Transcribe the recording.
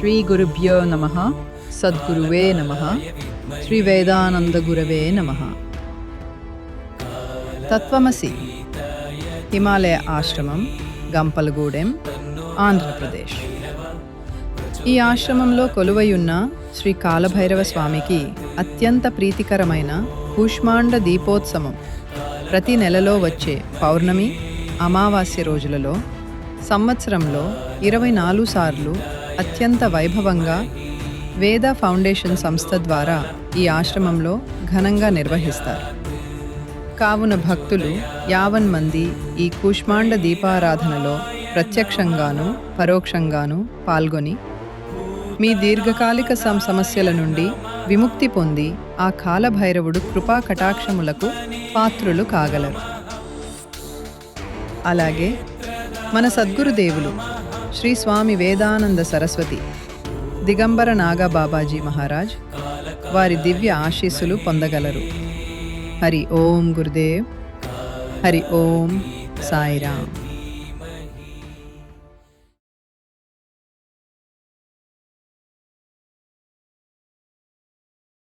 శ్రీ గురుభ్యో నమ సద్గురువే నమ శ్రీ వేదానందగురవే నమ తత్వమసి హిమాలయ ఆశ్రమం గంపలగూడెం ఆంధ్రప్రదేశ్ ఈ ఆశ్రమంలో కొలువయున్న శ్రీ కాలభైరవ స్వామికి అత్యంత ప్రీతికరమైన కూష్మాండ దీపోత్సవం ప్రతి నెలలో వచ్చే పౌర్ణమి అమావాస్య రోజులలో సంవత్సరంలో ఇరవై నాలుగు సార్లు అత్యంత వైభవంగా వేద ఫౌండేషన్ సంస్థ ద్వారా ఈ ఆశ్రమంలో ఘనంగా నిర్వహిస్తారు. కావున భక్తులు యావన్ మంది ఈ కూష్మాండ దీపారాధనలో ప్రత్యక్షంగాను పరోక్షంగాను పాల్గొని మీ దీర్ఘకాలిక సం సమస్యల నుండి విముక్తి పొంది ఆ కాలభైరవుడు కృపా కటాక్షములకు పాత్రులు కాగలరు. అలాగే మన సద్గురుదేవులు శ్రీ స్వామి వేదానంద సరస్వతి దిగంబర నాగా బాబాజీ మహారాజ్ వారి దివ్య ఆశీస్సులు పొందగలరు. హరి ఓం గురుదేవ్ హరి ఓం సాయిరామ్.